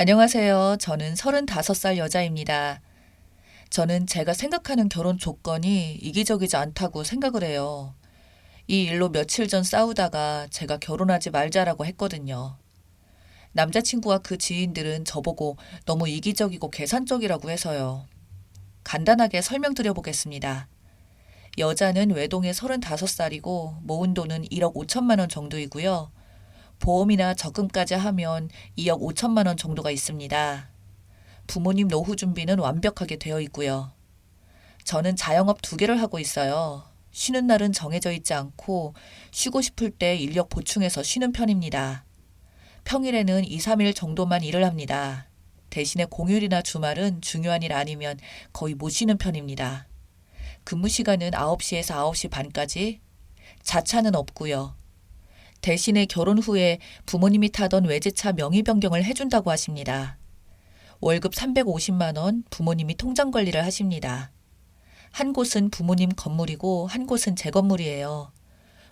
안녕하세요. 저는 35살 여자입니다. 저는 제가 생각하는 결혼 조건이 이기적이지 않다고 생각을 해요. 이 일로 며칠 전 싸우다가 제가 결혼하지 말자라고 했거든요. 남자친구와 그 지인들은 저보고 너무 이기적이고 계산적이라고 해서요. 간단하게 설명드려 보겠습니다. 여자는 외동의 35살이고 모은 돈은 1억 5천만 원 정도이고요. 보험이나 적금까지 하면 2억 5천만 원 정도가 있습니다. 부모님 노후 준비는 완벽하게 되어 있고요. 저는 자영업 두 개를 하고 있어요. 쉬는 날은 정해져 있지 않고 쉬고 싶을 때 인력 보충해서 쉬는 편입니다. 평일에는 2, 3일 정도만 일을 합니다. 대신에 공휴일이나 주말은 중요한 일 아니면 거의 못 쉬는 편입니다. 근무 시간은 9시에서 9시 반까지. 자차는 없고요. 대신에 결혼 후에 부모님이 타던 외제차 명의 변경을 해준다고 하십니다. 월급 350만 원 부모님이 통장 관리를 하십니다. 한 곳은 부모님 건물이고 한 곳은 제 건물이에요.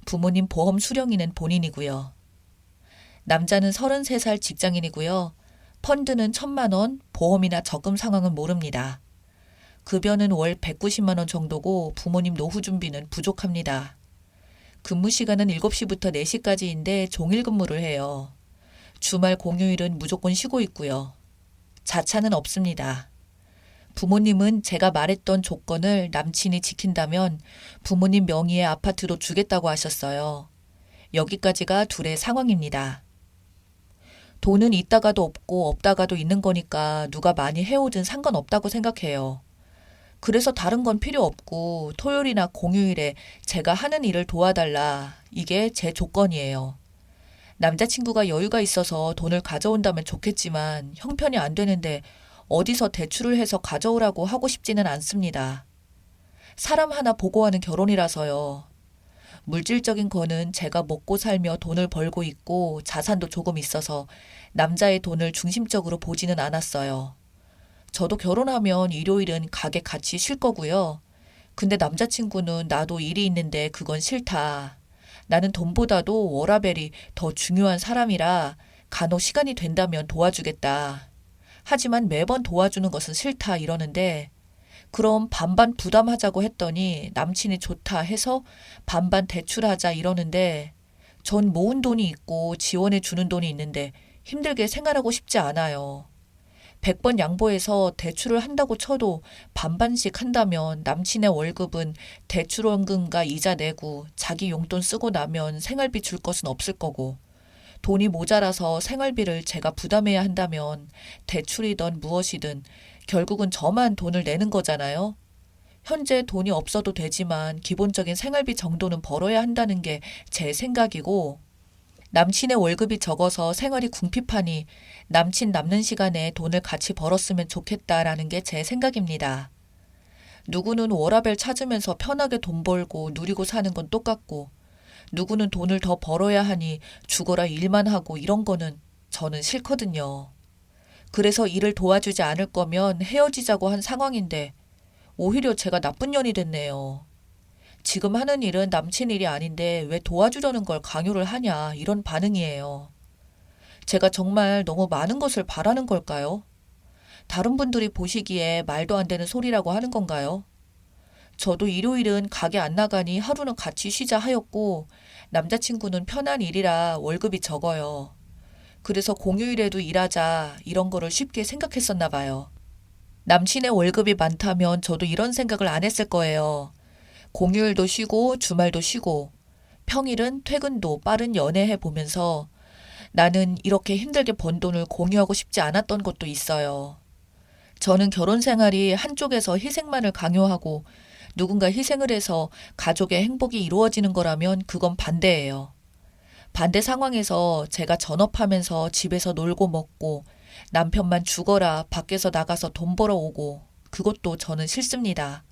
부모님 보험 수령인은 본인이고요. 남자는 33살 직장인이고요. 펀드는 1000만 원, 보험이나 적금 상황은 모릅니다. 급여는 월 190만 원 정도고 부모님 노후 준비는 부족합니다. 근무 시간은 7시부터 4시까지인데 종일 근무를 해요. 주말 공휴일은 무조건 쉬고 있고요. 자차는 없습니다. 부모님은 제가 말했던 조건을 남친이 지킨다면 부모님 명의의 아파트로 주겠다고 하셨어요. 여기까지가 둘의 상황입니다. 돈은 있다가도 없고 없다가도 있는 거니까 누가 많이 해오든 상관없다고 생각해요. 그래서 다른 건 필요 없고 토요일이나 공휴일에 제가 하는 일을 도와달라. 이게 제 조건이에요. 남자친구가 여유가 있어서 돈을 가져온다면 좋겠지만 형편이 안 되는데 어디서 대출을 해서 가져오라고 하고 싶지는 않습니다. 사람 하나 보고 하는 결혼이라서요. 물질적인 거는 제가 먹고 살며 돈을 벌고 있고 자산도 조금 있어서 남자의 돈을 중심적으로 보지는 않았어요. 저도 결혼하면 일요일은 가게 같이 쉴 거고요. 근데 남자친구는 나도 일이 있는데 그건 싫다. 나는 돈보다도 워라벨이 더 중요한 사람이라 간혹 시간이 된다면 도와주겠다. 하지만 매번 도와주는 것은 싫다 이러는데 그럼 반반 부담하자고 했더니 남친이 좋다 해서 반반 대출하자 이러는데 전 모은 돈이 있고 지원해 주는 돈이 있는데 힘들게 생활하고 싶지 않아요. 100번 양보해서 대출을 한다고 쳐도 반반씩 한다면 남친의 월급은 대출원금과 이자 내고 자기 용돈 쓰고 나면 생활비 줄 것은 없을 거고 돈이 모자라서 생활비를 제가 부담해야 한다면 대출이든 무엇이든 결국은 저만 돈을 내는 거잖아요. 현재 돈이 없어도 되지만 기본적인 생활비 정도는 벌어야 한다는 게 제 생각이고 남친의 월급이 적어서 생활이 궁핍하니 남친 남는 시간에 돈을 같이 벌었으면 좋겠다라는 게 제 생각입니다. 누구는 워라벨 찾으면서 편하게 돈 벌고 누리고 사는 건 똑같고 누구는 돈을 더 벌어야 하니 죽어라 일만 하고 이런 거는 저는 싫거든요. 그래서 일을 도와주지 않을 거면 헤어지자고 한 상황인데 오히려 제가 나쁜 년이 됐네요. 지금 하는 일은 남친 일이 아닌데 왜 도와주려는 걸 강요를 하냐 이런 반응이에요. 제가 정말 너무 많은 것을 바라는 걸까요? 다른 분들이 보시기에 말도 안 되는 소리라고 하는 건가요? 저도 일요일은 가게 안 나가니 하루는 같이 쉬자 하였고 남자친구는 편한 일이라 월급이 적어요. 그래서 공휴일에도 일하자 이런 거를 쉽게 생각했었나 봐요. 남친의 월급이 많다면 저도 이런 생각을 안 했을 거예요. 공휴일도 쉬고 주말도 쉬고 평일은 퇴근도 빠른 연애해 보면서 나는 이렇게 힘들게 번 돈을 공유하고 싶지 않았던 것도 있어요. 저는 결혼 생활이 한쪽에서 희생만을 강요하고 누군가 희생을 해서 가족의 행복이 이루어지는 거라면 그건 반대예요. 반대 상황에서 제가 전업하면서 집에서 놀고 먹고 남편만 죽어라 밖에서 나가서 돈 벌어오고 그것도 저는 싫습니다.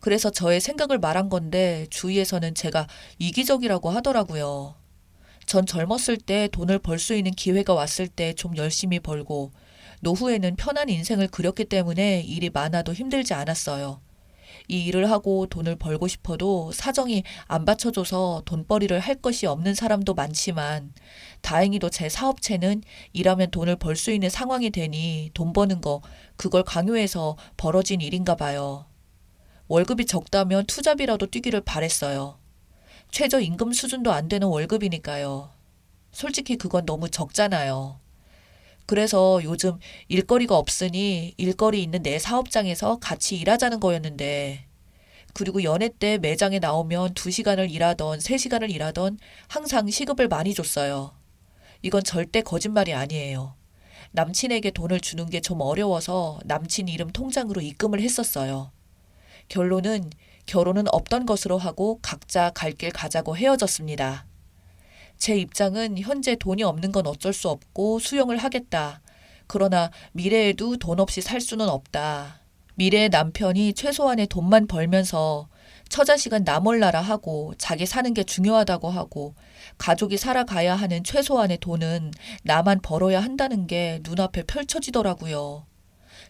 그래서 저의 생각을 말한 건데 주위에서는 제가 이기적이라고 하더라고요. 전 젊었을 때 돈을 벌 수 있는 기회가 왔을 때 좀 열심히 벌고 노후에는 편한 인생을 그렸기 때문에 일이 많아도 힘들지 않았어요. 이 일을 하고 돈을 벌고 싶어도 사정이 안 받쳐줘서 돈벌이를 할 것이 없는 사람도 많지만 다행히도 제 사업체는 일하면 돈을 벌 수 있는 상황이 되니 돈 버는 거 그걸 강요해서 벌어진 일인가 봐요. 월급이 적다면 투잡이라도 뛰기를 바랬어요. 최저 임금 수준도 안 되는 월급이니까요. 솔직히 그건 너무 적잖아요. 그래서 요즘 일거리가 없으니 일거리 있는 내 사업장에서 같이 일하자는 거였는데, 그리고 연애 때 매장에 나오면 2시간을 일하던 3시간을 일하던 항상 시급을 많이 줬어요. 이건 절대 거짓말이 아니에요. 남친에게 돈을 주는 게 좀 어려워서 남친 이름 통장으로 입금을 했었어요. 결론은 결혼은 없던 것으로 하고 각자 갈 길 가자고 헤어졌습니다. 제 입장은 현재 돈이 없는 건 어쩔 수 없고 수용을 하겠다. 그러나 미래에도 돈 없이 살 수는 없다. 미래의 남편이 최소한의 돈만 벌면서 처자식은 나 몰라라 하고 자기 사는 게 중요하다고 하고 가족이 살아가야 하는 최소한의 돈은 나만 벌어야 한다는 게 눈앞에 펼쳐지더라고요.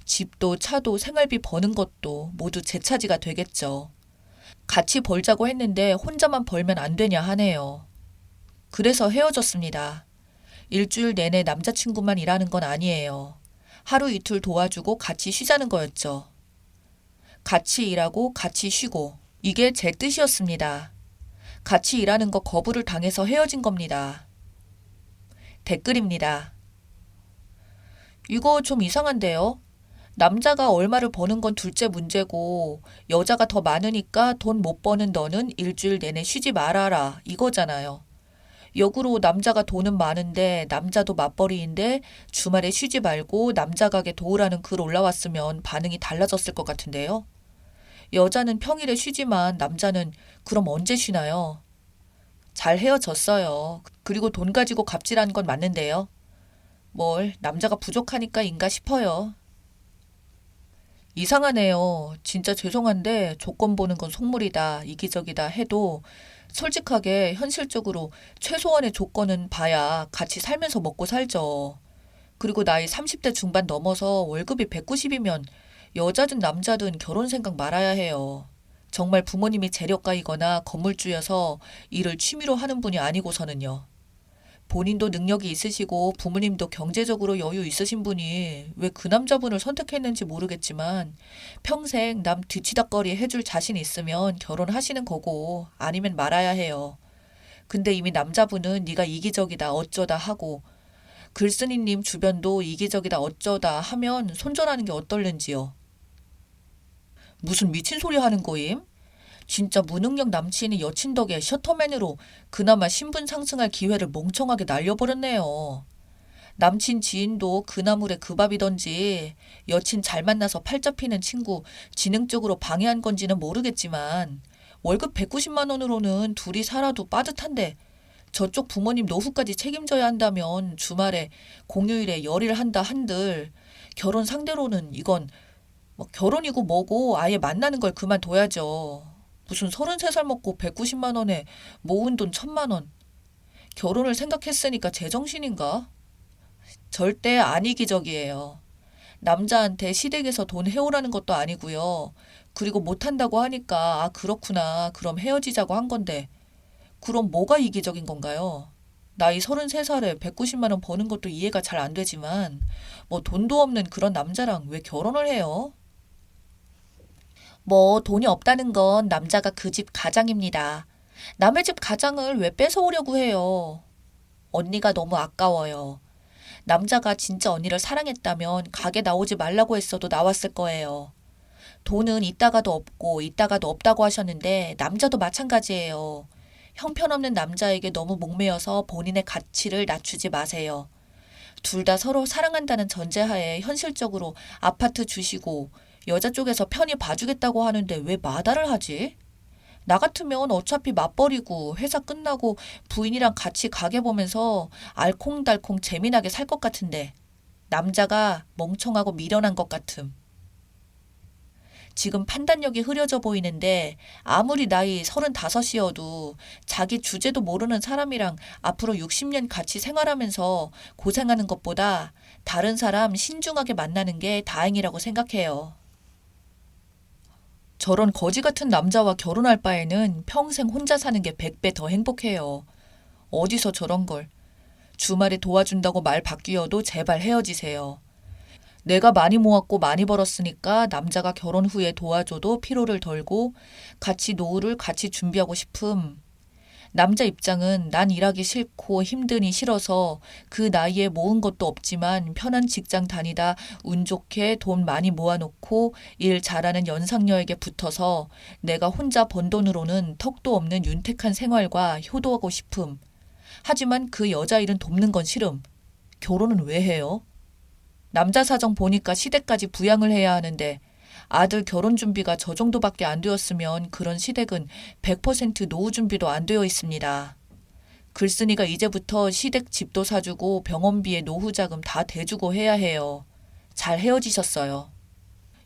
집도 차도 생활비 버는 것도 모두 제 차지가 되겠죠. 같이 벌자고 했는데 혼자만 벌면 안 되냐 하네요. 그래서 헤어졌습니다. 일주일 내내 남자친구만 일하는 건 아니에요. 하루 이틀 도와주고 같이 쉬자는 거였죠. 같이 일하고 같이 쉬고 이게 제 뜻이었습니다. 같이 일하는 거 거부를 당해서 헤어진 겁니다. 댓글입니다. 이거 좀 이상한데요? 남자가 얼마를 버는 건 둘째 문제고 여자가 더 많으니까 돈 못 버는 너는 일주일 내내 쉬지 말아라 이거잖아요. 역으로 남자가 돈은 많은데 남자도 맞벌이인데 주말에 쉬지 말고 남자 가게 도우라는 글 올라왔으면 반응이 달라졌을 것 같은데요. 여자는 평일에 쉬지만 남자는 그럼 언제 쉬나요? 잘 헤어졌어요. 그리고 돈 가지고 갑질한 건 맞는데요. 뭘 남자가 부족하니까인가 싶어요. 이상하네요. 진짜 죄송한데 조건 보는 건 속물이다, 이기적이다 해도 솔직하게 현실적으로 최소한의 조건은 봐야 같이 살면서 먹고 살죠. 그리고 나이 30대 중반 넘어서 월급이 190이면 여자든 남자든 결혼 생각 말아야 해요. 정말 부모님이 재력가이거나 건물주여서 일을 취미로 하는 분이 아니고서는요. 본인도 능력이 있으시고 부모님도 경제적으로 여유 있으신 분이 왜 그 남자분을 선택했는지 모르겠지만 평생 남 뒤치다거리 해줄 자신 있으면 결혼하시는 거고 아니면 말아야 해요. 근데 이미 남자분은 네가 이기적이다 어쩌다 하고 글쓴이님 주변도 이기적이다 어쩌다 하면 손절하는 게 어떨는지요. 무슨 미친 소리 하는 거임? 진짜 무능력 남친이 여친 덕에 셔터맨으로 그나마 신분 상승할 기회를 멍청하게 날려버렸네요. 남친 지인도 그나물에 그 밥이던지 여친 잘 만나서 팔 잡히는 친구 지능적으로 방해한 건지는 모르겠지만 월급 190만 원으로는 둘이 살아도 빠듯한데 저쪽 부모님 노후까지 책임져야 한다면 주말에 공휴일에 열일 한다 한들 결혼 상대로는 이건 뭐 결혼이고 뭐고 아예 만나는 걸 그만둬야죠. 무슨 33살 먹고 190만 원에 모은 돈 천만 원. 결혼을 생각했으니까 제정신인가? 절대 아니기적이에요. 남자한테 시댁에서 돈 해오라는 것도 아니고요. 그리고 못한다고 하니까 아 그렇구나 그럼 헤어지자고 한 건데 그럼 뭐가 이기적인 건가요? 나이 33살에 190만 원 버는 것도 이해가 잘 안 되지만 뭐 돈도 없는 그런 남자랑 왜 결혼을 해요? 뭐 돈이 없다는 건 남자가 그 집 가장입니다. 남의 집 가장을 왜 뺏어오려고 해요? 언니가 너무 아까워요. 남자가 진짜 언니를 사랑했다면 가게 나오지 말라고 했어도 나왔을 거예요. 돈은 있다가도 없고 있다가도 없다고 하셨는데 남자도 마찬가지예요. 형편없는 남자에게 너무 목매어서 본인의 가치를 낮추지 마세요. 둘 다 서로 사랑한다는 전제하에 현실적으로 아파트 주시고 여자 쪽에서 편히 봐주겠다고 하는데 왜 마다를 하지? 나 같으면 어차피 맞벌이고 회사 끝나고 부인이랑 같이 가게 보면서 알콩달콩 재미나게 살 것 같은데 남자가 멍청하고 미련한 것 같음. 지금 판단력이 흐려져 보이는데 아무리 나이 35이어도 자기 주제도 모르는 사람이랑 앞으로 60년 같이 생활하면서 고생하는 것보다 다른 사람 신중하게 만나는 게 다행이라고 생각해요. 저런 거지 같은 남자와 결혼할 바에는 평생 혼자 사는 게 100배 더 행복해요. 어디서 저런 걸. 주말에 도와준다고 말 바뀌어도 제발 헤어지세요. 내가 많이 모았고 많이 벌었으니까 남자가 결혼 후에 도와줘도 피로를 덜고 같이 노후를 같이 준비하고 싶음. 남자 입장은 난 일하기 싫고 힘드니 싫어서 그 나이에 모은 것도 없지만 편한 직장 다니다 운 좋게 돈 많이 모아놓고 일 잘하는 연상녀에게 붙어서 내가 혼자 번 돈으로는 턱도 없는 윤택한 생활과 효도하고 싶음. 하지만 그 여자 일은 돕는 건 싫음. 결혼은 왜 해요? 남자 사정 보니까 시댁까지 부양을 해야 하는데 아들 결혼 준비가 저 정도밖에 안 되었으면 그런 시댁은 100% 노후 준비도 안 되어 있습니다. 글쓴이가 이제부터 시댁 집도 사주고 병원비에 노후 자금 다 대주고 해야 해요. 잘 헤어지셨어요.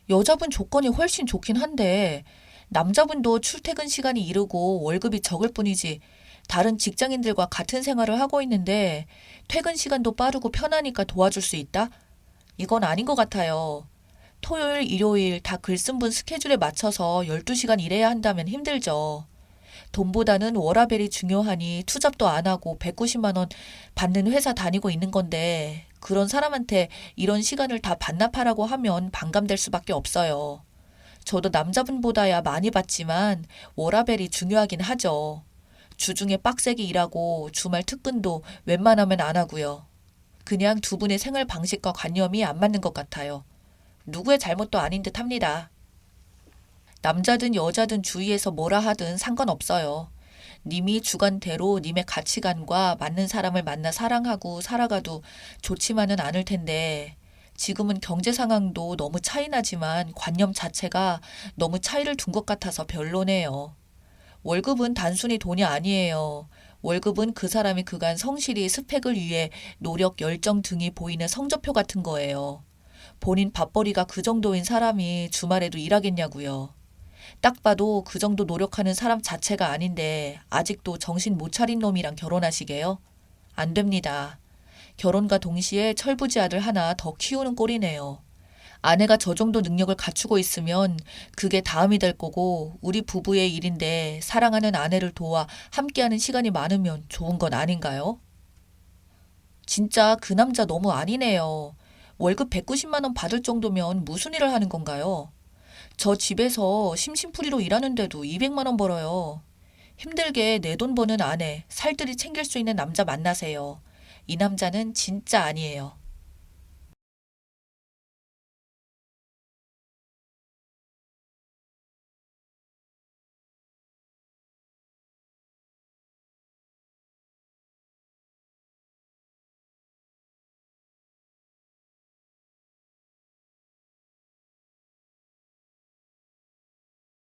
여자분 조건이 훨씬 좋긴 한데 남자분도 출퇴근 시간이 이르고 월급이 적을 뿐이지 다른 직장인들과 같은 생활을 하고 있는데 퇴근 시간도 빠르고 편하니까 도와줄 수 있다? 이건 아닌 것 같아요. 토요일, 일요일 다 글쓴 분 스케줄에 맞춰서 12시간 일해야 한다면 힘들죠. 돈보다는 워라벨이 중요하니 투잡도 안 하고 190만 원 받는 회사 다니고 있는 건데 그런 사람한테 이런 시간을 다 반납하라고 하면 반감될 수밖에 없어요. 저도 남자분보다야 많이 받지만 워라벨이 중요하긴 하죠. 주중에 빡세게 일하고 주말 특근도 웬만하면 안 하고요. 그냥 두 분의 생활 방식과 관념이 안 맞는 것 같아요. 누구의 잘못도 아닌 듯 합니다. 남자든 여자든 주위에서 뭐라 하든 상관없어요. 님이 주관대로 님의 가치관과 맞는 사람을 만나 사랑하고 살아가도 좋지만은 않을 텐데 지금은 경제 상황도 너무 차이 나지만 관념 자체가 너무 차이를 둔 것 같아서 별로네요. 월급은 단순히 돈이 아니에요. 월급은 그 사람이 그간 성실히 스펙을 위해 노력, 열정 등이 보이는 성적표 같은 거예요. 본인 밥벌이가 그 정도인 사람이 주말에도 일하겠냐고요. 딱 봐도 그 정도 노력하는 사람 자체가 아닌데 아직도 정신 못 차린 놈이랑 결혼하시게요? 안 됩니다. 결혼과 동시에 철부지 아들 하나 더 키우는 꼴이네요. 아내가 저 정도 능력을 갖추고 있으면 그게 다음이 될 거고 우리 부부의 일인데 사랑하는 아내를 도와 함께하는 시간이 많으면 좋은 건 아닌가요? 진짜 그 남자 너무 아니네요. 월급 190만 원 받을 정도면 무슨 일을 하는 건가요? 저 집에서 심심풀이로 일하는데도 200만 원 벌어요. 힘들게 내 돈 버는 아내, 살들이 챙길 수 있는 남자 만나세요. 이 남자는 진짜 아니에요.